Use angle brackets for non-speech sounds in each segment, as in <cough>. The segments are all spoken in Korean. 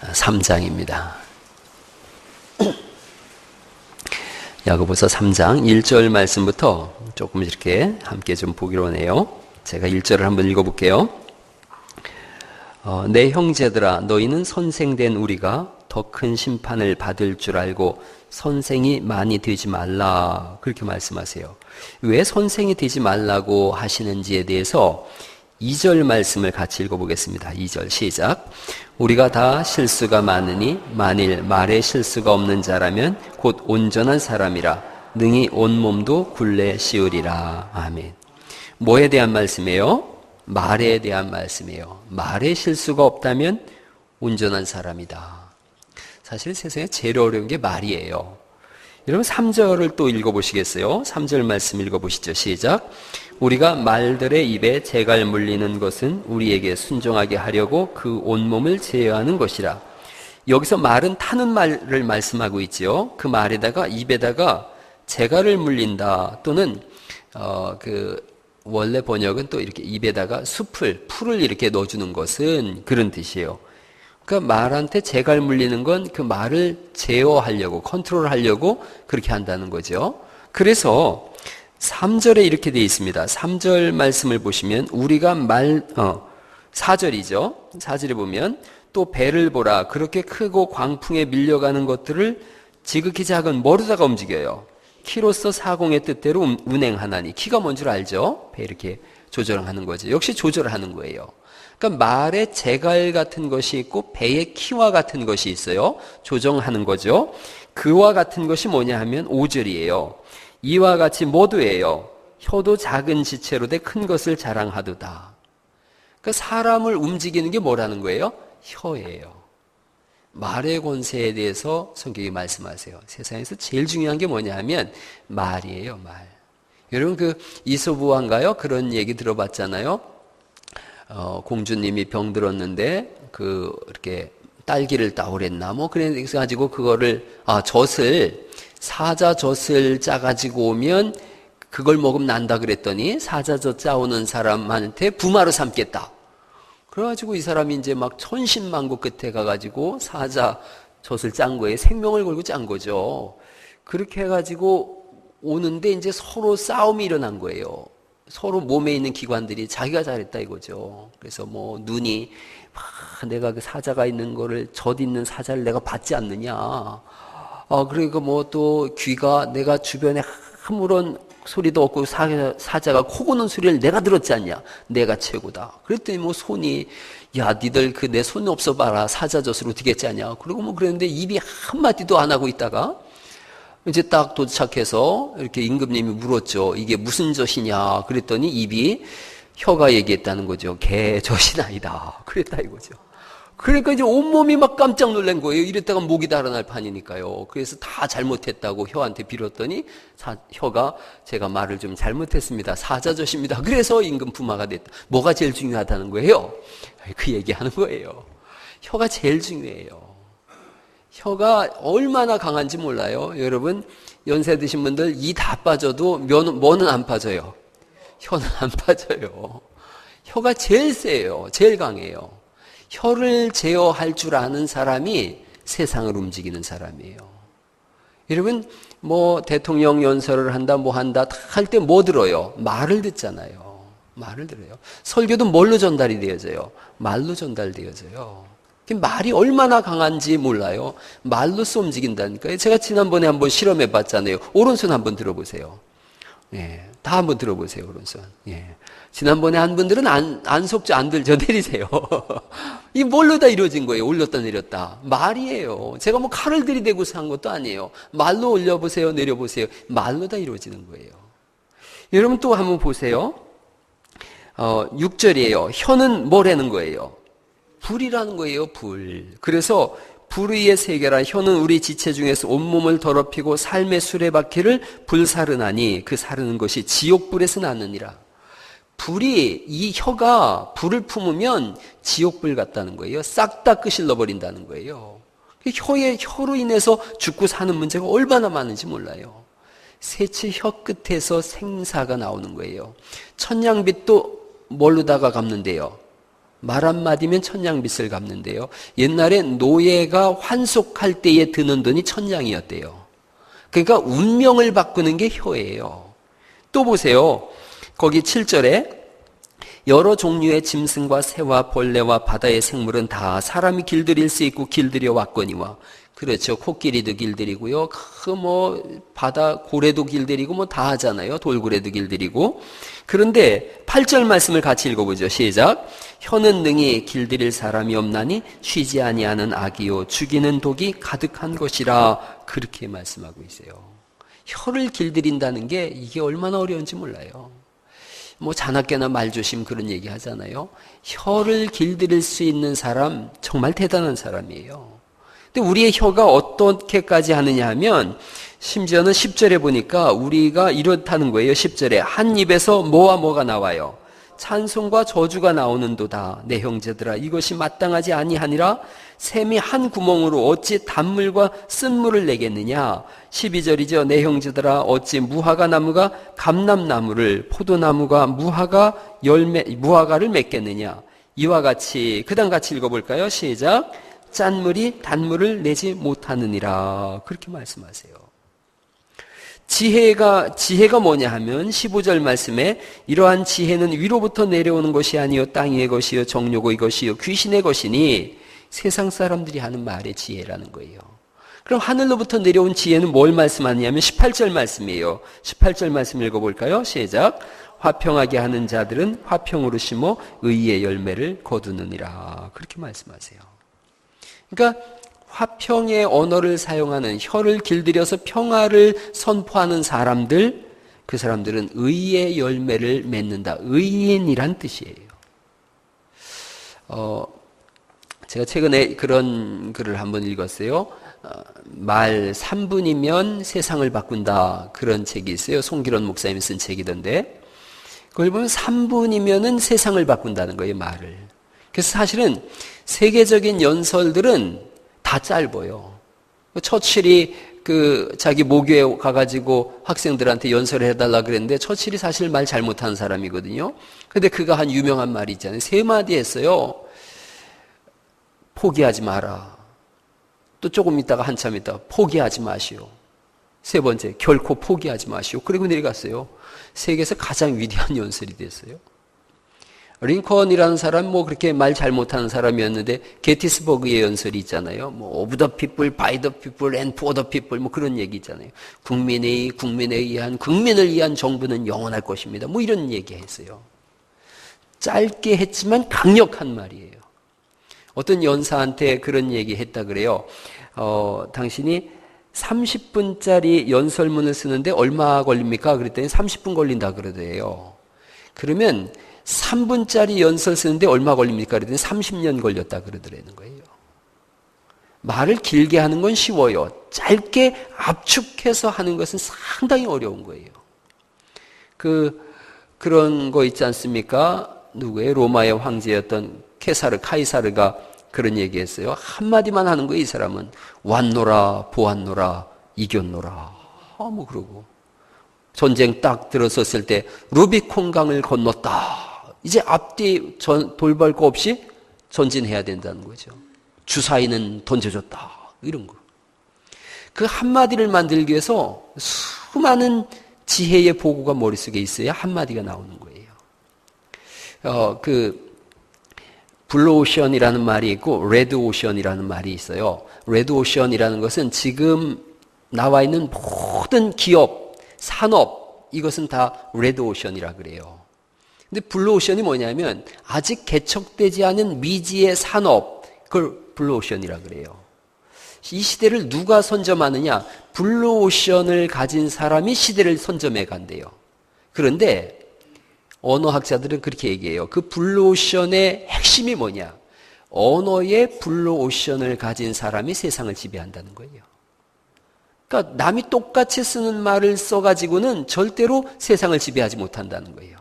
3장입니다. 야고보서 3장 1절 말씀부터 조금 이렇게 함께 좀 보기로 하네요. 제가 1절을 한번 읽어볼게요. 어, 내 형제들아 너희는 선생된 우리가 더 큰 심판을 받을 줄 알고 선생이 많이 되지 말라 그렇게 말씀하세요. 왜 선생이 되지 말라고 하시는지에 대해서 2절 말씀을 같이 읽어보겠습니다. 2절 시작. 우리가 다 실수가 많으니 만일 말에 실수가 없는 자라면 곧 온전한 사람이라 능히 온 몸도 굴레 씌우리라. 아멘. 뭐에 대한 말씀이에요? 말에 대한 말씀이에요. 말에 실수가 없다면 온전한 사람이다. 사실 세상에 제일 어려운 게 말이에요. 여러분 3절을 또 읽어보시겠어요? 3절 말씀 읽어보시죠. 시작. 우리가 말들의 입에 재갈 물리는 것은 우리에게 순종하게 하려고 그 온몸을 제어하는 것이라. 여기서 말은 타는 말을 말씀하고 있지요. 그 말에다가 입에다가 재갈을 물린다 또는 어, 그 원래 번역은 또 이렇게 입에다가 숲을 풀을 이렇게 넣어주는 것은 그런 뜻이에요. 그 말한테 재갈 물리는 건 그 말을 제어하려고 컨트롤하려고 그렇게 한다는 거죠. 그래서 3절에 이렇게 되어 있습니다. 3절 말씀을 보시면 우리가 말 어, 4절이죠. 4절에 보면 또 배를 보라 그렇게 크고 광풍에 밀려가는 것들을 지극히 작은 뭐로다가 움직여요. 키로서 사공의 뜻대로 운행하나니 키가 뭔 줄 알죠? 배 이렇게 조절하는 거죠. 역시 조절하는 거예요. 그러니까 말에 재갈 같은 것이 있고 배의 키와 같은 것이 있어요. 조정하는 거죠. 그와 같은 것이 뭐냐 하면 5절이에요. 이와 같이 모두예요. 혀도 작은 지체로 돼 큰 것을 자랑하도다. 그 사람을 움직이는 게 뭐라는 거예요? 혀예요. 말의 권세에 대해서 성경이 말씀하세요. 세상에서 제일 중요한 게 뭐냐 하면 말이에요, 말. 여러분 그 이소부왕가요? 그런 얘기 들어봤잖아요. 어, 공주님이 병들었는데 그 이렇게 딸기를 따오랬나 뭐 그래서 가지고 그거를 아 젖을 사자 젖을 짜 가지고 오면 그걸 먹으면 난다 그랬더니 사자 젖 짜오는 사람한테 부마로 삼겠다. 그래가지고 이 사람이 이제 막 천신만고 끝에 가가지고 사자 젖을 짠 거에 생명을 걸고 짠 거죠. 그렇게 해가지고 오는데 이제 서로 싸움이 일어난 거예요. 서로 몸에 있는 기관들이 자기가 잘했다 이거죠. 그래서 뭐 눈이 아, 내가 그 사자가 있는 거를 젖 있는 사자를 내가 받지 않느냐. 어, 그리고 뭐 또 귀가 내가 주변에 아무런 소리도 없고 사자, 사자 가 코 고는 소리를 내가 들었지 않냐. 내가 최고다. 그랬더니 뭐 손이 야 니들 그 내손 없어 봐라 사자젖을 어떻게 했지 그리고 뭐 그랬는데 입이 한마디도 안 하고 있다가 이제 딱 도착해서 이렇게 임금님이 물었죠. 이게 무슨 젖이냐. 그랬더니 입이 혀가 얘기했다는 거죠. 개 젖이 아니다. <laughs> 그랬다 이거죠. 그러니까 이제 온몸이 막 깜짝 놀란 거예요. 이랬다가 목이 달아날 판이니까요. 그래서 다 잘못했다고 혀한테 빌었더니 사, 혀가 제가 말을 좀 잘못했습니다. 사자젖입니다. 그래서 임금 부마가 됐다. 뭐가 제일 중요하다는 거예요? <laughs> 그 얘기하는 거예요. 혀가 제일 중요해요. 혀가 얼마나 강한지 몰라요. 여러분 연세 드신 분들 이 다 빠져도 면, 뭐는 안 빠져요. 혀는 <laughs> 안 빠져요. 혀가 제일 세요. 제일 강해요. 혀를 제어할 줄 아는 사람이 세상을 움직이는 사람이에요. 여러분 뭐 대통령 연설을 한다 뭐 한다 할 때 뭐 들어요? 말을 듣잖아요. 말을 들어요. 설교도 뭘로 전달이 되어져요? 말로 전달되어져요. 말이 얼마나 강한지 몰라요. 말로써 움직인다니까요. 제가 지난번에 한번 실험해 봤잖아요. 오른손 한번 들어보세요. 예. 다 한번 들어보세요, 오른손. 예. 지난번에 한 분들은 안, 안 속죠, 안 들죠, <laughs> 내리세요. 이 뭘로 다 이루어진 거예요, 올렸다 내렸다. 말이에요. 제가 뭐 칼을 들이대고서 한 것도 아니에요. 말로 올려보세요, 내려보세요. 말로 다 이루어지는 거예요. 여러분 또 한번 보세요. 어, 6절이에요. 혀는 뭐라는 거예요? 불이라는 거예요, 불. 그래서 불의의 세계라 혀는 우리 지체 중에서 온몸을 더럽히고 삶의 수레바퀴를 불사르나니 그 사르는 것이 지옥불에서 나느니라. 불이 이 혀가 불을 품으면 지옥불 같다는 거예요. 싹 다 끄실러 버린다는 거예요. 혀의 혀로 인해서 죽고 사는 문제가 얼마나 많은지 몰라요. 새치 혀 끝에서 생사가 나오는 거예요. 천냥빛도 뭘로다가 갚는데요? 말 한마디면 천냥빚을 갚는데요. 옛날에 노예가 환속할 때에 드는 돈이 천냥이었대요. 그러니까 운명을 바꾸는 게 혀예요. 또 보세요. 거기 7절에 여러 종류의 짐승과 새와 벌레와 바다의 생물은 다 사람이 길들일 수 있고 길들여 왔거니와 그렇죠. 코끼리도 길들이고요. 그 뭐 바다 고래도 길들이고 뭐 다 하잖아요. 돌고래도 길들이고. 그런데 8절 말씀을 같이 읽어보죠. 시작. 혀는 능히 길들일 사람이 없나니 쉬지 아니하는 악이요 죽이는 독이 가득한 것이라 그렇게 말씀하고 있어요. 혀를 길들인다는 게 이게 얼마나 어려운지 몰라요. 뭐 자나깨나 말조심 그런 얘기 하잖아요. 혀를 길들일 수 있는 사람 정말 대단한 사람이에요. 근데 우리의 혀가 어떻게까지 하느냐 하면 심지어는 10절에 보니까 우리가 이렇다는 거예요. 10절에 한 입에서 뭐와 뭐가 나와요. 찬송과 저주가 나오는도다. 내 형제들아 이것이 마땅하지 아니하니라 샘이 한 구멍으로 어찌 단물과 쓴물을 내겠느냐. 12절이죠. 내 형제들아 어찌 무화과 나무가 감람나무를 포도나무가 무화과 열매 무화과를 맺겠느냐. 이와 같이 그다음 같이 읽어 볼까요? 시작. 짠물이 단물을 내지 못하느니라. 그렇게 말씀하세요. 지혜가, 지혜가 뭐냐 하면 15절 말씀에 이러한 지혜는 위로부터 내려오는 것이 아니요 땅의 것이요 정욕의 것이요 귀신의 것이니 세상 사람들이 하는 말의 지혜라는 거예요. 그럼 하늘로부터 내려온 지혜는 뭘 말씀하냐면 18절 말씀이에요. 18절 말씀 읽어볼까요? 시작. 화평하게 하는 자들은 화평으로 심어 의의 열매를 거두느니라. 그렇게 말씀하세요. 그러니까 화평의 언어를 사용하는 혀를 길들여서 평화를 선포하는 사람들, 그 사람들은 의의 열매를 맺는다. 의인이란 뜻이에요. 어, 제가 최근에 그런 글을 한번 읽었어요. 어, 말 3분이면 세상을 바꾼다. 그런 책이 있어요. 송기론 목사님이 쓴 책이던데. 그걸 보면 3분이면은 세상을 바꾼다는 거예요, 말을. 그래서 사실은 세계적인 연설들은 다 짧아요. 처칠이 그 자기 모교에 가가지고 학생들한테 연설을 해달라 그랬는데 처칠이 사실 말 잘못하는 사람이거든요. 근데 그가 한 유명한 말이 있잖아요. 세 마디 했어요. 포기하지 마라. 또 조금 있다가 한참 있다가 포기하지 마시오. 세 번째, 결코 포기하지 마시오. 그리고 내려갔어요. 세계에서 가장 위대한 연설이 됐어요. 링컨이라는 사람 뭐 그렇게 말 잘못하는 사람이었는데 게티스버그의 연설이 있잖아요. 뭐 오브 더 피플, 바이 더 피플, 앤포더 피플 뭐 그런 얘기 있잖아요. 국민의 국민에 의한 국민을 위한 정부는 영원할 것입니다. 뭐 이런 얘기했어요. 짧게 했지만 강력한 말이에요. 어떤 연사한테 그런 얘기 했다 그래요. 어, 당신이 30분짜리 연설문을 쓰는데 얼마 걸립니까? 그랬더니 30분 걸린다 그러대요. 그러면 3분짜리 연설 쓰는데 얼마 걸립니까? 그랬더니 30년 걸렸다 그러더라는 거예요. 말을 길게 하는 건 쉬워요. 짧게 압축해서 하는 것은 상당히 어려운 거예요. 그, 그런 거 있지 않습니까? 누구의 로마의 황제였던 케사르, 카이사르가 그런 얘기 했어요. 한마디만 하는 거예요, 이 사람은. 왔노라, 보았노라, 이겼노라. 아, 뭐 그러고. 전쟁 딱 들어섰을 때 루비콘 강을 건넜다. 이제 앞뒤 전, 돌발 거 없이 전진해야 된다는 거죠. 주사위는 던져줬다. 이런 거. 그 한마디를 만들기 위해서 수많은 지혜의 보고가 머릿속에 있어야 한마디가 나오는 거예요. 어, 그, 블루오션이라는 말이 있고, 레드오션이라는 말이 있어요. 레드오션이라는 것은 지금 나와 있는 모든 기업, 산업, 이것은 다 레드오션이라 그래요. 근데 블루오션이 뭐냐면 아직 개척되지 않은 미지의 산업 그걸 블루오션이라 그래요. 이 시대를 누가 선점하느냐? 블루오션을 가진 사람이 시대를 선점해 간대요. 그런데 언어학자들은 그렇게 얘기해요. 그 블루오션의 핵심이 뭐냐? 언어의 블루오션을 가진 사람이 세상을 지배한다는 거예요. 그러니까 남이 똑같이 쓰는 말을 써가지고는 절대로 세상을 지배하지 못한다는 거예요.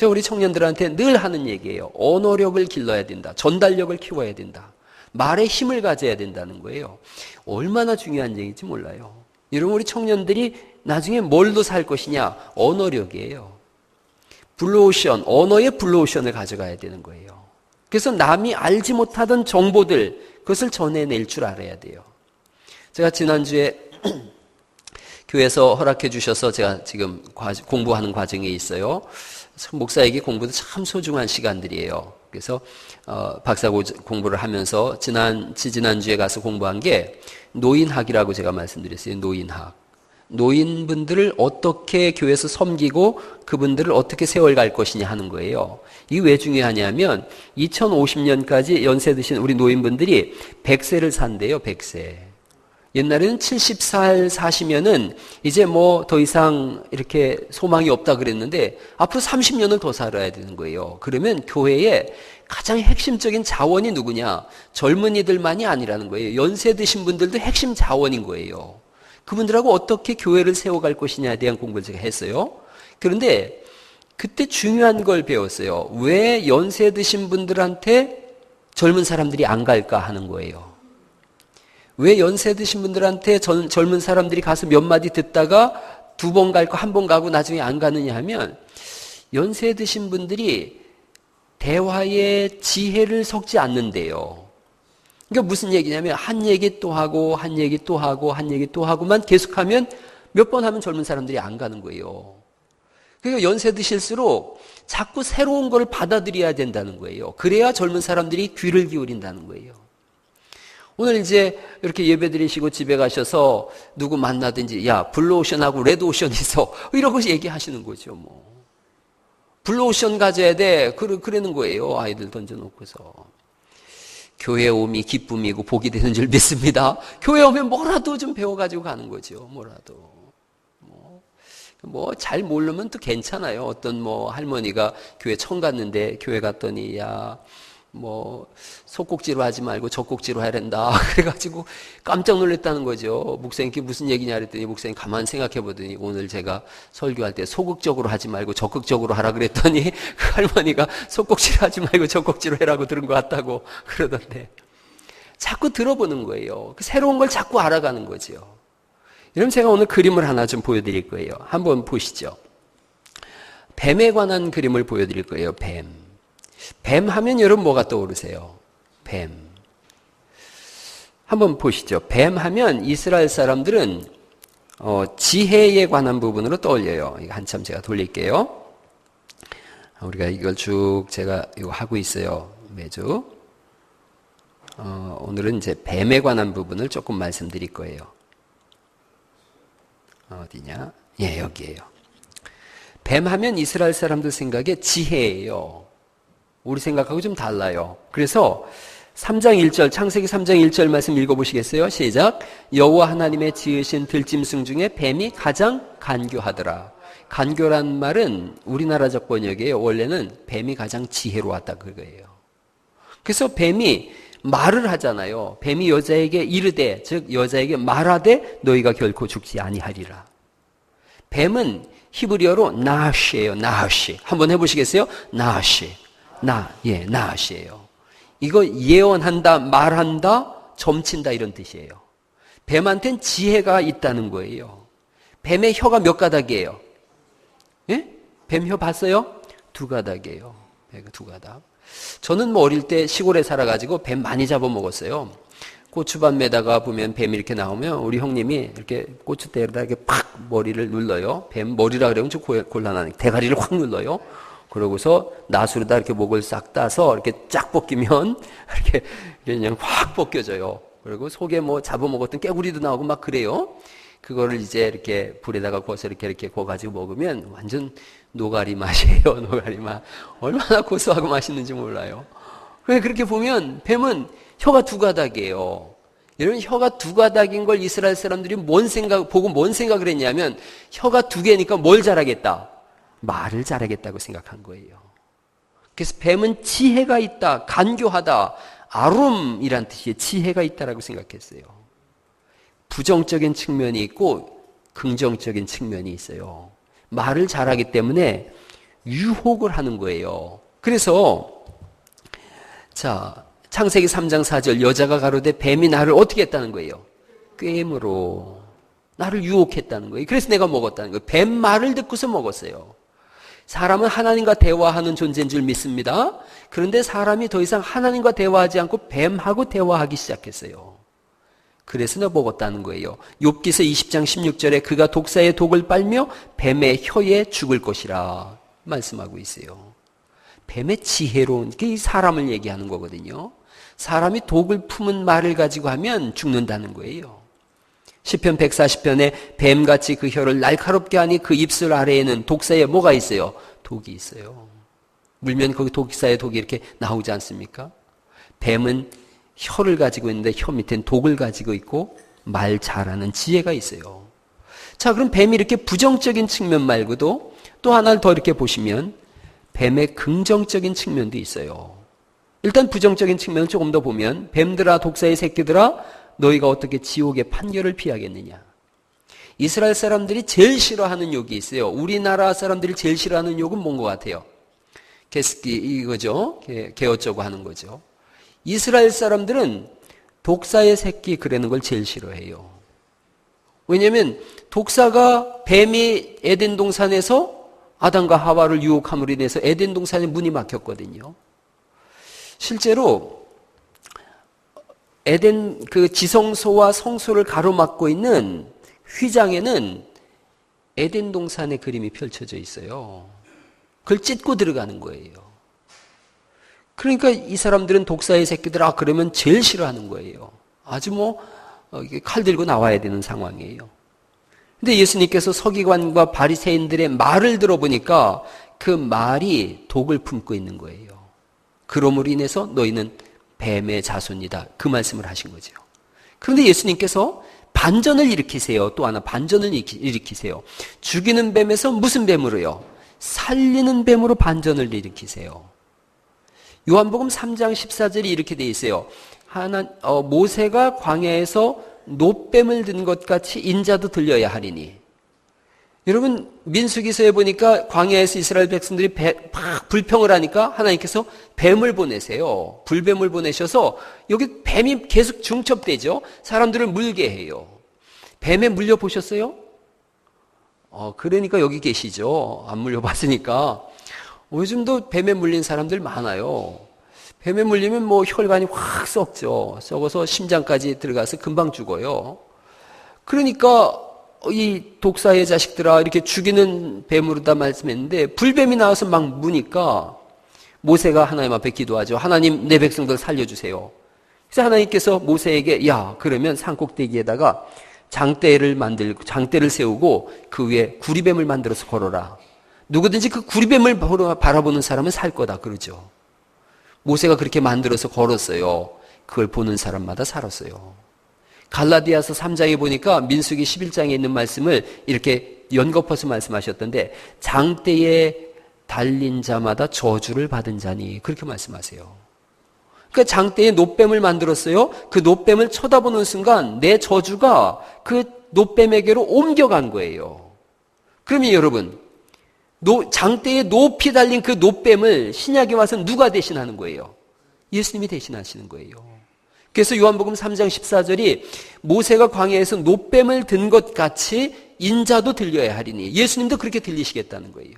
제가 우리 청년들한테 늘 하는 얘기예요. 언어력을 길러야 된다. 전달력을 키워야 된다. 말에 힘을 가져야 된다는 거예요. 얼마나 중요한 얘기인지 몰라요. 여러분, 우리 청년들이 나중에 뭘로 살 것이냐? 언어력이에요. 블루오션, 언어의 블루오션을 가져가야 되는 거예요. 그래서 남이 알지 못하던 정보들, 그것을 전해낼 줄 알아야 돼요. 제가 지난주에 <clears throat> 교회에서 허락해 주셔서 제가 지금 공부하는 과정에 있어요. 목사에게 공부도 참 소중한 시간들이에요. 그래서 어, 박사 공부를 하면서 지난 지지난 주에 가서 공부한 게 노인학이라고 제가 말씀드렸어요. 노인학. 노인분들을 어떻게 교회에서 섬기고 그분들을 어떻게 세월갈 것이냐 하는 거예요. 이게 왜 중요하냐면 2050년까지 연세 드신 우리 노인분들이 100세를 산대요, 100세. 옛날에는 70살 사시면은 이제 뭐 더 이상 이렇게 소망이 없다 그랬는데 앞으로 30년을 더 살아야 되는 거예요. 그러면 교회에 가장 핵심적인 자원이 누구냐? 젊은이들만이 아니라는 거예요. 연세 드신 분들도 핵심 자원인 거예요. 그분들하고 어떻게 교회를 세워갈 것이냐에 대한 공부를 제가 했어요. 그런데 그때 중요한 걸 배웠어요. 왜 연세 드신 분들한테 젊은 사람들이 안 갈까 하는 거예요. 왜 연세 드신 분들한테 전, 젊은 사람들이 가서 몇 마디 듣다가 두 번 갈 거 한 번 가고 나중에 안 가느냐 하면 연세 드신 분들이 대화의 지혜를 섞지 않는데요. 그러니까 무슨 얘기냐면 한 얘기 또 하고 한 얘기 또 하고 한 얘기 또 하고만 계속하면 몇 번 하면 젊은 사람들이 안 가는 거예요. 그러니까 연세 드실수록 자꾸 새로운 걸 받아들여야 된다는 거예요. 그래야 젊은 사람들이 귀를 기울인다는 거예요. 오늘 이제 이렇게 예배 드리시고 집에 가셔서 누구 만나든지 야 블루오션하고 레드오션 있어. <laughs> 이러고 얘기하시는 거죠 뭐. 블루오션 가져야 돼. 그러, 그러는 거예요 아이들 던져놓고서. 교회 오미 기쁨이고 복이 되는 줄 믿습니다. 교회 오면 뭐라도 좀 배워가지고 가는 거죠 뭐라도. 뭐잘 모르면 또 괜찮아요. 어떤 뭐 할머니가 교회 청 갔는데 교회 갔더니 야 뭐 속꼭지로 하지 말고 젖꼭지로 해야 된다. <laughs> 그래가지고 깜짝 놀랐다는 거죠. 목사님께 무슨 얘기냐 그랬더니 목사님 가만 생각해 보더니 오늘 제가 설교할 때 소극적으로 하지 말고 적극적으로 하라 그랬더니 <laughs> 그 할머니가 속꼭지로 하지 말고 적극지로 해라고 들은 것 같다고 <laughs> 그러던데 자꾸 들어보는 거예요. 그 새로운 걸 자꾸 알아가는 거죠. 여러분 제가 오늘 그림을 하나 좀 보여드릴 거예요. 한번 보시죠. 뱀에 관한 그림을 보여드릴 거예요. 뱀. 뱀 하면 여러분 뭐가 떠오르세요? 뱀. 한번 보시죠. 뱀 하면 이스라엘 사람들은 어, 지혜에 관한 부분으로 떠올려요. 이거 한참 제가 돌릴게요. 우리가 이걸 쭉 제가 이거 하고 있어요. 매주. 어, 오늘은 이제 뱀에 관한 부분을 조금 말씀드릴 거예요. 어디냐? 예, 여기에요. 뱀 하면 이스라엘 사람들 생각에 지혜예요. 우리 생각하고 좀 달라요. 그래서 3장 1절 창세기 3장 1절 말씀 읽어보시겠어요? 시작. 여호와 하나님의 지으신 들짐승 중에 뱀이 가장 간교하더라. 간교란 말은 우리나라적 번역에 원래는 뱀이 가장 지혜로웠다 그거예요. 그래서 뱀이 말을 하잖아요. 뱀이 여자에게 이르되 즉 여자에게 말하되 너희가 결코 죽지 아니하리라. 뱀은 히브리어로 나시예요. 나시. 한번 해보시겠어요? 나시. 나, 예, 나시예요. 이거 예언한다, 말한다, 점친다 이런 뜻이에요. 뱀한텐 지혜가 있다는 거예요. 뱀의 혀가 몇 가닥이에요? 예? 뱀 혀 봤어요? 두 가닥이에요. 두 가닥. 저는 뭐 어릴 때 시골에 살아가지고 뱀 많이 잡아먹었어요. 고추밭에다가 보면 뱀이 이렇게 나오면 우리 형님이 이렇게 고추대에다 이렇게 팍 머리를 눌러요. 뱀 머리라 그러면 좀 곤란하니까 대가리를 확 눌러요. 그러고서 나수로다 이렇게 목을 싹 따서 이렇게 쫙 벗기면 <laughs> 이렇게 그냥 확 벗겨져요. 그리고 속에 뭐 잡아먹었던 깨구리도 나오고 막 그래요. 그거를 이제 이렇게 불에다가 구워서 이렇게 이렇게 구워가지고 먹으면 완전 노가리 맛이에요. <laughs> 노가리 맛. 얼마나 고소하고 맛있는지 몰라요. 왜 그렇게 보면 뱀은 혀가 두 가닥이에요. 여러분 혀가 두 가닥인 걸 이스라엘 사람들이 뭔 생각 보고 뭔 생각을 했냐면 혀가 두 개니까 뭘 잘하겠다. 말을 잘하겠다고 생각한 거예요. 그래서 뱀은 지혜가 있다, 간교하다, 아룸이란 뜻의 지혜가 있다라고 생각했어요. 부정적인 측면이 있고 긍정적인 측면이 있어요. 말을 잘하기 때문에 유혹을 하는 거예요. 그래서 자 창세기 3장 4절 여자가 가로되 뱀이 나를 어떻게 했다는 거예요? 꾀임으로 나를 유혹했다는 거예요. 그래서 내가 먹었다는 거예요. 뱀 말을 듣고서 먹었어요. 사람은 하나님과 대화하는 존재인 줄 믿습니다. 그런데 사람이 더 이상 하나님과 대화하지 않고 뱀하고 대화하기 시작했어요. 그래서 넘어갔다는 거예요. 욥기서 20장 16절에 그가 독사의 독을 빨며 뱀의 혀에 죽을 것이라 말씀하고 있어요. 뱀의 지혜로운 게 사람을 얘기하는 거거든요. 사람이 독을 품은 말을 가지고 하면 죽는다는 거예요. 시편 140편에 뱀같이 그 혀를 날카롭게 하니 그 입술 아래에는 독사에 뭐가 있어요? 독이 있어요. 물면 거기 독사의 독이 이렇게 나오지 않습니까? 뱀은 혀를 가지고 있는데 혀 밑엔 독을 가지고 있고 말 잘하는 지혜가 있어요. 자, 그럼 뱀이 이렇게 부정적인 측면 말고도 또 하나를 더 이렇게 보시면 뱀의 긍정적인 측면도 있어요. 일단 부정적인 측면을 조금 더 보면 뱀들아 독사의 새끼들아 너희가 어떻게 지옥의 판결을 피하겠느냐. 이스라엘 사람들이 제일 싫어하는 욕이 있어요. 우리나라 사람들이 제일 싫어하는 욕은 뭔 것 같아요? 개스키 이거죠. 개어쩌고 하는 거죠. 이스라엘 사람들은 독사의 새끼 그러는 걸 제일 싫어해요. 왜냐하면 독사가 뱀이 에덴 동산에서 아담과 하와를 유혹함으로 인해서 에덴 동산에 문이 막혔거든요. 실제로 에덴 그 지성소와 성소를 가로막고 있는 휘장에는 에덴 동산의 그림이 펼쳐져 있어요. 그걸 찢고 들어가는 거예요. 그러니까 이 사람들은 독사의 새끼들, 아, 그러면 제일 싫어하는 거예요. 아주 뭐, 어, 칼 들고 나와야 되는 상황이에요. 근데 예수님께서 서기관과 바리새인들의 말을 들어보니까 그 말이 독을 품고 있는 거예요. 그러므로 인해서 너희는 뱀의 자손이다. 그 말씀을 하신 거죠. 그런데 예수님께서 반전을 일으키세요. 또 하나 반전을 일으키세요. 죽이는 뱀에서 무슨 뱀으로요? 살리는 뱀으로 반전을 일으키세요. 요한복음 3장 14절이 이렇게 돼 있어요. 하나 어, 모세가 광야에서 노뱀을 든 것 같이 인자도 들려야 하리니. 여러분 민수기서에 보니까 광야에서 이스라엘 백성들이 배, 막 불평을 하니까 하나님께서 뱀을 보내세요. 불뱀을 보내셔서 여기 뱀이 계속 중첩되죠. 사람들을 물게 해요. 뱀에 물려 보셨어요? 어, 그러니까 여기 계시죠. 안 물려 봤으니까. 요즘도 뱀에 물린 사람들 많아요. 뱀에 물리면 뭐 혈관이 확 썩죠. 썩어서 심장까지 들어가서 금방 죽어요. 그러니까 이 독사의 자식들아 이렇게 죽이는 뱀으로다 말씀했는데 불뱀이 나와서 막 무니까 모세가 하나님 앞에 기도하죠. 하나님 내 백성들 살려주세요. 그래서 하나님께서 모세에게 야 그러면 산꼭대기에다가 장대를 만들고 장대를 세우고 그 위에 구리뱀을 만들어서 걸어라. 누구든지 그 구리뱀을 바라보는 사람은 살 거다 그러죠. 모세가 그렇게 만들어서 걸었어요. 그걸 보는 사람마다 살았어요. 갈라디아서 3장에 보니까 민수기 11장에 있는 말씀을 이렇게 연거퍼서 말씀하셨던데 장대에 달린 자마다 저주를 받은 자니 그렇게 말씀하세요. 그 장대에 노뱀을 만들었어요. 그 노뱀을 쳐다보는 순간 내 저주가 그 노뱀에게로 옮겨간 거예요. 그러면 여러분 노, 장대에 높이 달린 그 노뱀을 신약에 와서 누가 대신하는 거예요? 예수님이 대신하시는 거예요. 그래서 요한복음 3장 14절이 모세가 광야에서 노뱀을 든 것 같이 인자도 들려야 하리니 예수님도 그렇게 들리시겠다는 거예요.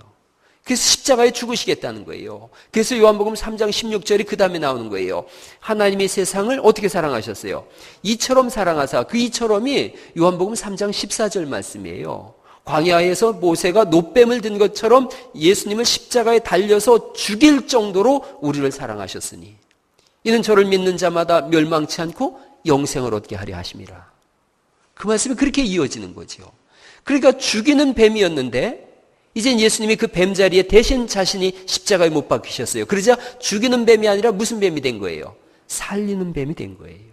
그래서 십자가에 죽으시겠다는 거예요. 그래서 요한복음 3장 16절이 그 다음에 나오는 거예요. 하나님이 세상을 어떻게 사랑하셨어요? 이처럼 사랑하사 그 이처럼이 요한복음 3장 14절 말씀이에요. 광야에서 모세가 노뱀을 든 것처럼 예수님을 십자가에 달려서 죽일 정도로 우리를 사랑하셨으니 이는 저를 믿는 자마다 멸망치 않고 영생을 얻게 하려 하심이라. 그 말씀이 그렇게 이어지는 거죠. 그러니까 죽이는 뱀이었는데 이젠 예수님이 그 뱀 자리에 대신 자신이 십자가에 못 박히셨어요. 그러자 죽이는 뱀이 아니라 무슨 뱀이 된 거예요? 살리는 뱀이 된 거예요.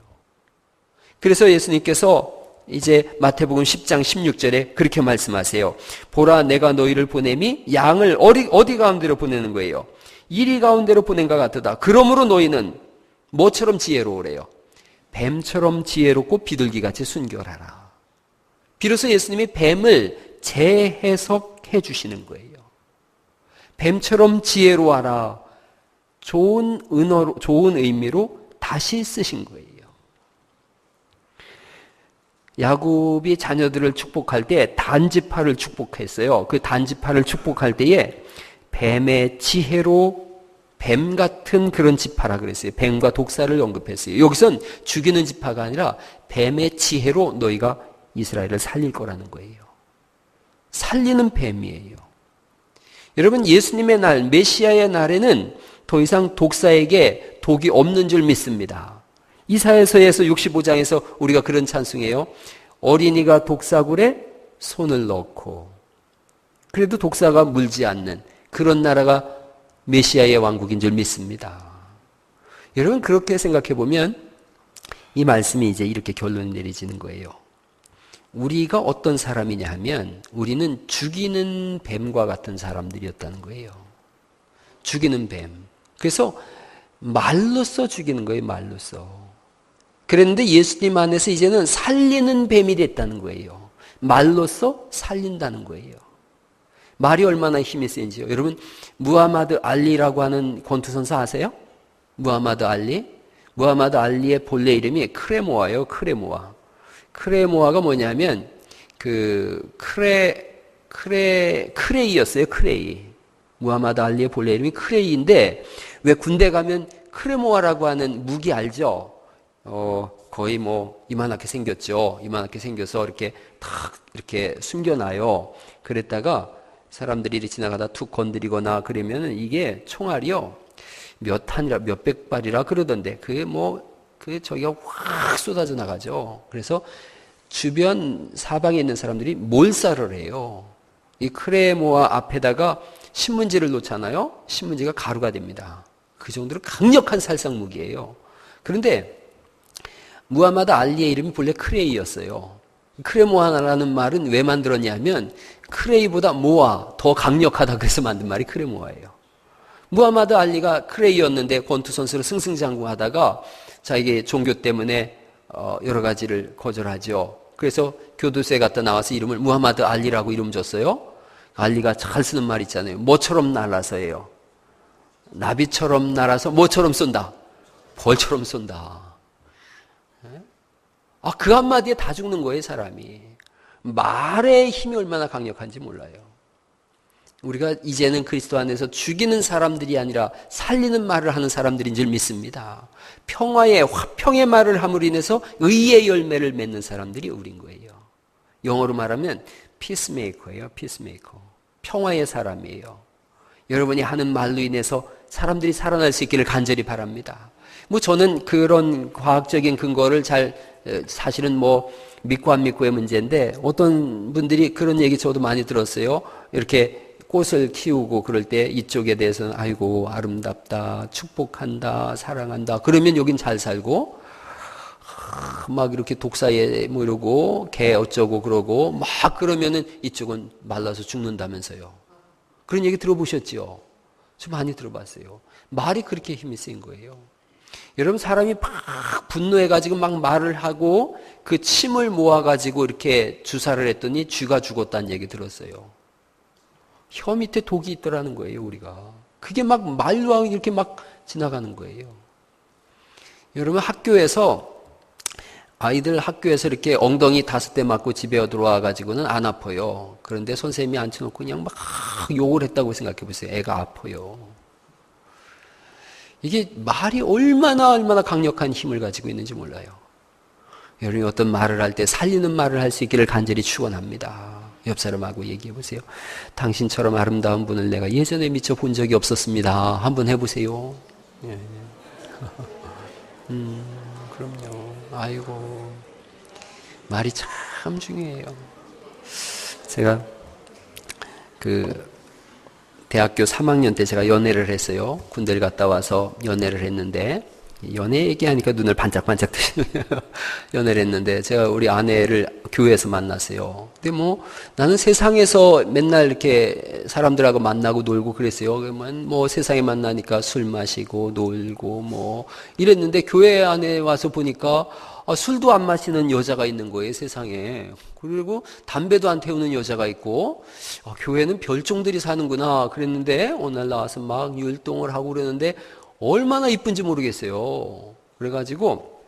그래서 예수님께서 이제 마태복음 10장 16절에 그렇게 말씀하세요. 보라 내가 너희를 보냄이 양을 어디, 어디 가운데로 보내는 거예요? 이리 가운데로 보낸 것 같다. 그러므로 너희는 뭐처럼 지혜로우래요? 뱀처럼 지혜롭고 비둘기같이 순결하라. 비로소 예수님이 뱀을 재해석해 주시는 거예요. 뱀처럼 지혜로워라. 좋은 은어로, 좋은 의미로 다시 쓰신 거예요. 야곱이 자녀들을 축복할 때 단지파를 축복했어요. 그 단지파를 축복할 때에 뱀의 지혜로 뱀 같은 그런 지파라 그랬어요. 뱀과 독사를 언급했어요. 여기선 죽이는 지파가 아니라 뱀의 지혜로 너희가 이스라엘을 살릴 거라는 거예요. 살리는 뱀이에요. 여러분 예수님의 날 메시아의 날에는 더 이상 독사에게 독이 없는 줄 믿습니다. 이사야서에서 65장에서 우리가 그런 찬송해요. 어린이가 독사굴에 손을 넣고 그래도 독사가 물지 않는 그런 나라가 메시아의 왕국인 줄 믿습니다. 여러분 그렇게 생각해 보면 이 말씀이 이제 이렇게 결론 내리지는 거예요. 우리가 어떤 사람이냐 하면 우리는 죽이는 뱀과 같은 사람들이었다는 거예요. 죽이는 뱀. 그래서 말로써 죽이는 거예요, 말로써. 그랬는데 예수님 안에서 이제는 살리는 뱀이 됐다는 거예요. 말로써 살린다는 거예요. 말이 얼마나 힘이 센지요. 여러분, 무하마드 알리라고 하는 권투 선수 아세요? 무하마드 알리? 무하마드 알리의 본래 이름이 크레모아예요, 크레모아. 크레모아가 뭐냐면 그 크레 크레 크레이였어요. 크레이. 무하마드 알리의 본래 이름이 크레이인데 왜 군대 가면 크레모아라고 하는 무기 알죠? 어 거의 뭐 이만하게 생겼죠. 이만하게 생겨서 이렇게 탁 이렇게 숨겨놔요. 그랬다가 사람들이 지나가다 툭 건드리거나 그러면은 이게 총알이요 몇 탄이라 몇백 발이라 그러던데 그게 뭐 그 저기가 확 쏟아져 나가죠. 그래서 주변 사방에 있는 사람들이 몰살을 해요. 이 크레모아 앞에다가 신문지를 놓잖아요. 신문지가 가루가 됩니다. 그 정도로 강력한 살상 무기예요. 그런데 무하마드 알리의 이름이 본래 크레이였어요. 크레모아라는 말은 왜 만들었냐면 크레이보다 모아 더 강력하다 그래서 만든 말이 크레모아예요. 무하마드 알리가 크레이였는데 권투 선수로 승승장구하다가 자기 종교 때문에 어, 여러 가지를 거절하죠. 그래서 교도소에 갔다 나와서 이름을 무하마드 알리라고 이름 줬어요. 알리가 잘 쓰는 말 있잖아요. 뭐처럼 날아서예요. 나비처럼 날아서 뭐처럼 쏜다. 벌처럼 쏜다. 예? 아, 그 한마디에 다 죽는 거예요, 사람이. 말의 힘이 얼마나 강력한지 몰라요. 우리가 이제는 그리스도 안에서 죽이는 사람들이 아니라 살리는 말을 하는 사람들인 줄 믿습니다. 평화의 화평의 말을 함으로 인해서 의의 열매를 맺는 사람들이 우린 거예요. 영어로 말하면 피스메이커예요. 피스메이커. 평화의 사람이에요. 여러분이 하는 말로 인해서 사람들이 살아날 수 있기를 간절히 바랍니다. 뭐 저는 그런 과학적인 근거를 잘 사실은 뭐 믿고 안 믿고의 문제인데 어떤 분들이 그런 얘기 저도 많이 들었어요. 이렇게 꽃을 키우고 그럴 때 이쪽에 대해서는 아이고 아름답다 축복한다 사랑한다 그러면 여긴 잘 살고 막 이렇게 독사에 뭐 이러고 개 어쩌고 그러고 막 그러면은 이쪽은 말라서 죽는다면서요 그런 얘기 들어보셨죠? 저 많이 들어봤어요 말이 그렇게 힘이 센 거예요 여러분 사람이 막 분노해가지고 막 말을 하고 그 침을 모아가지고 이렇게 주사를 했더니 쥐가 죽었다는 얘기 들었어요 혀 밑에 독이 있더라는 거예요, 우리가. 그게 막 말로 이렇게 막 지나가는 거예요. 여러분 학교에서 아이들 학교에서 이렇게 엉덩이 다섯 대 맞고 집에 들어와 가지고는 안 아파요. 그런데 선생님이 앉혀놓고 그냥 막 욕을 했다고 생각해 보세요. 애가 아파요. 이게 말이 얼마나 얼마나 강력한 힘을 가지고 있는지 몰라요. 여러분이 어떤 말을 할 때 살리는 말을 할 수 있기를 간절히 축원합니다. 옆 사람하고 얘기해 보세요. 당신처럼 아름다운 분을 내가 예전에 미처 본 적이 없었습니다. 한번 해보세요. 예. <laughs> 음, 그럼요. 아이고. 말이 참 중요해요. 제가 그 대학교 3학년 때 제가 연애를 했어요. 군대를 갔다 와서 연애를 했는데 연애 얘기하니까 눈을 반짝반짝 <laughs> 뜨시네요. 연애를 했는데 제가 우리 아내를 교회에서 만났어요. 근데 뭐 나는 세상에서 맨날 이렇게 사람들하고 만나고 놀고 그랬어요. 그러면 뭐 세상에 만나니까 술 마시고 놀고 뭐 이랬는데 교회 안에 와서 보니까 아, 술도 안 마시는 여자가 있는 거예요, 세상에. 그리고 담배도 안 태우는 여자가 있고, 아, 교회는 별종들이 사는구나. 그랬는데, 오늘 나와서 막 율동을 하고 그러는데, 얼마나 이쁜지 모르겠어요. 그래가지고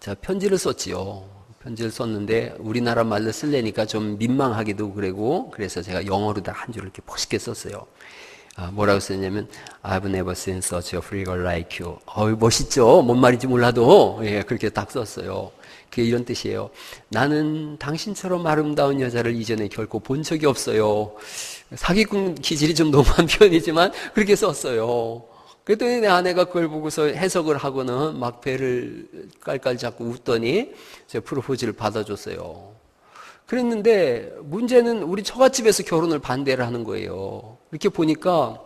제가 편지를 썼지요. 편지를 썼는데 우리나라 말로 쓸래니까 좀 민망하기도 그러고 그래서 제가 영어로 다 한 줄 이렇게 멋있게 썼어요. 아, 뭐라고 썼냐면 I've never seen such a freak like you. 어이 멋있죠. 뭔 말인지 몰라도 예, 그렇게 딱 썼어요. 그게 이런 뜻이에요. 나는 당신처럼 아름다운 여자를 이전에 결코 본 적이 없어요. 사기꾼 기질이 좀 너무한 <laughs> 편이지만 그렇게 썼어요. 그랬더니 내 아내가 그걸 보고서 해석을 하고는 막 배를 깔깔 잡고 웃더니 제 프로포즈를 받아줬어요. 그랬는데 문제는 우리 처갓집에서 결혼을 반대를 하는 거예요. 이렇게 보니까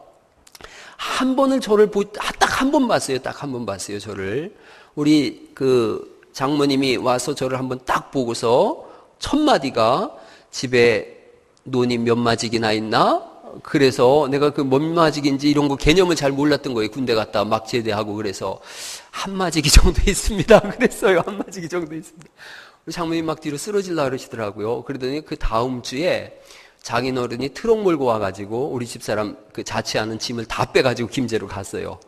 한 번을 저를 딱 한 번 봤어요. 딱 한 번 봤어요. 저를 우리 그 장모님이 와서 저를 한 번 딱 보고서 첫 마디가 집에 논이 몇 마직이나 있나? 그래서 내가 그 몇 마직인지 이런 거 개념을 잘 몰랐던 거예요. 군대 갔다 막 제대하고 그래서 한 마직이 정도 있습니다. <laughs> 그랬어요. 한 마직이 정도 있습니다. 장모님 막 뒤로 쓰러질라 그러시더라고요. 그러더니 그 다음 주에 장인어른이 트럭 몰고 와가지고 우리 집사람 그 자취하는 짐을 다 빼가지고 김제로 갔어요.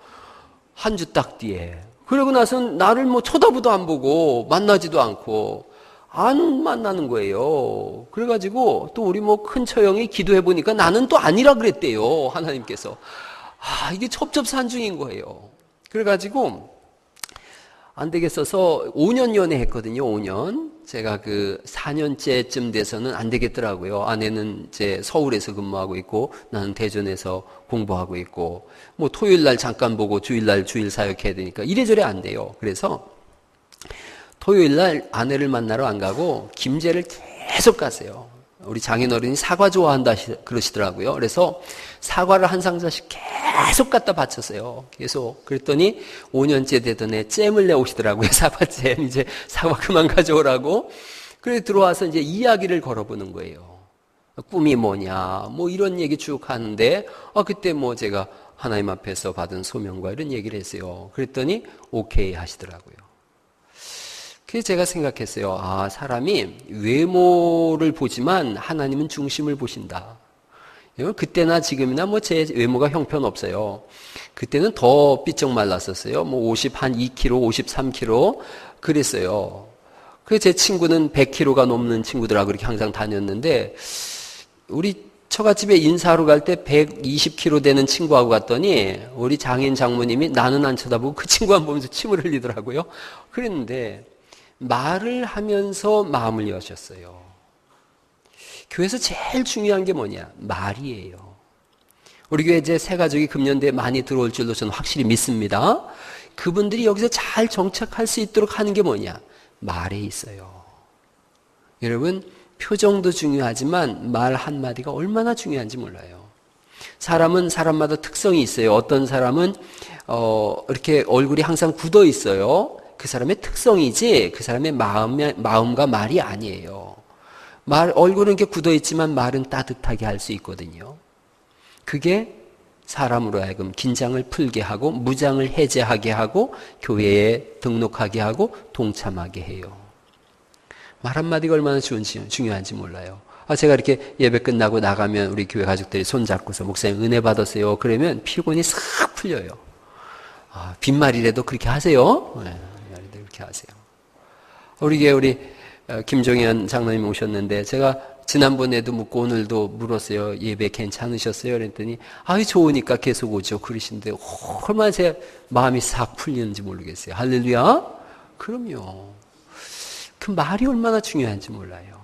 한 주 딱 뒤에. 그러고 나선 나를 뭐 쳐다보도 안 보고 만나지도 않고 안 만나는 거예요. 그래가지고 또 우리 뭐 큰 처형이 기도해 보니까 나는 또 아니라 그랬대요. 하나님께서. 아, 이게 첩첩산중인 거예요. 그래가지고 안 되겠어서 5년 연애 했거든요. 5년. 제가 그 4년째쯤 돼서는 안 되겠더라고요. 아내는 이제 서울에서 근무하고 있고 나는 대전에서 공부하고 있고 뭐 토요일 날 잠깐 보고 주일 날 주일 사역해야 되니까 이래저래 안 돼요. 그래서 토요일 날 아내를 만나러 안 가고 김제를 계속 갔어요. 우리 장인어른이 사과 좋아한다 그러시더라고요. 그래서 사과를 한 상자씩 계속 갖다 바쳤어요. 계속. 그랬더니 5년째 되던 애 잼을 내오시더라고요. <laughs> 사과잼. 이제 사과 그만 가져오라고. 그래 들어와서 이제 이야기를 걸어보는 거예요. 꿈이 뭐냐, 뭐 이런 얘기 쭉 하는데, 아, 그때 뭐 제가 하나님 앞에서 받은 소명과 이런 얘기를 했어요. 그랬더니 오케이 하시더라고요. 그래서 제가 생각했어요. 아, 사람이 외모를 보지만 하나님은 중심을 보신다. 그때나 지금이나 뭐 제 외모가 형편없어요. 그때는 더 삐쩍 말랐었어요. 뭐 50, 한 2kg, 53kg 그랬어요. 그래서 제 친구는 100kg가 넘는 친구들하고 그렇게 항상 다녔는데 우리 처갓집에 인사하러 갈 때 120kg 되는 친구하고 갔더니 우리 장인 장모님이 나는 안 쳐다보고 그 친구만 보면서 침을 흘리더라고요. 그랬는데 말을 하면서 마음을 여셨어요. 교회에서 제일 중요한 게 뭐냐? 말이에요. 우리 교회 이제 새 가족이 금년대에 많이 들어올 줄로 저는 확실히 믿습니다. 그분들이 여기서 잘 정착할 수 있도록 하는 게 뭐냐? 말에 있어요. 여러분, 표정도 중요하지만 말 한마디가 얼마나 중요한지 몰라요. 사람은 사람마다 특성이 있어요. 어떤 사람은, 어, 이렇게 얼굴이 항상 굳어 있어요. 그 사람의 특성이지 그 사람의 마음, 마음과 말이 아니에요. 말, 얼굴은 이렇게 굳어 있지만 말은 따뜻하게 할 수 있거든요. 그게 사람으로 하여금 긴장을 풀게 하고 무장을 해제하게 하고 교회에 등록하게 하고 동참하게 해요. 말 한마디가 얼마나 중요한지 몰라요. 아, 제가 이렇게 예배 끝나고 나가면 우리 교회 가족들이 손잡고서 목사님 은혜 받았어요. 그러면 피곤이 싹 풀려요. 아, 빈말이라도 그렇게 하세요. 네. 그렇게 하세요. 우리 교회 우리 어, 김종현 장로님 오셨는데 제가 지난번에도 묻고 오늘도 물었어요. 예배 괜찮으셨어요? 그랬더니 아유 좋으니까 계속 오죠. 그러신데 얼마나 제 마음이 싹 풀리는지 모르겠어요. 할렐루야. 그럼요. 그 말이 얼마나 중요한지 몰라요.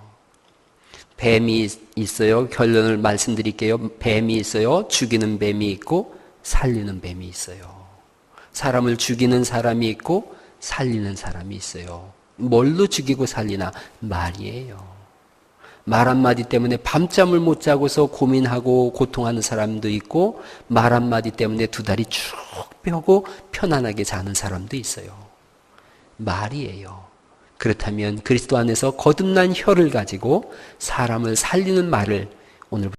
뱀이 있어요. 결론을 말씀드릴게요. 뱀이 있어요. 죽이는 뱀이 있고 살리는 뱀이 있어요. 사람을 죽이는 사람이 있고 살리는 사람이 있어요. 뭘로 죽이고 살리나? 말이에요. 말 한마디 때문에 밤잠을 못 자고서 고민하고 고통하는 사람도 있고, 말 한마디 때문에 두 다리 쭉 펴고 편안하게 자는 사람도 있어요. 말이에요. 그렇다면 그리스도 안에서 거듭난 혀를 가지고 사람을 살리는 말을 오늘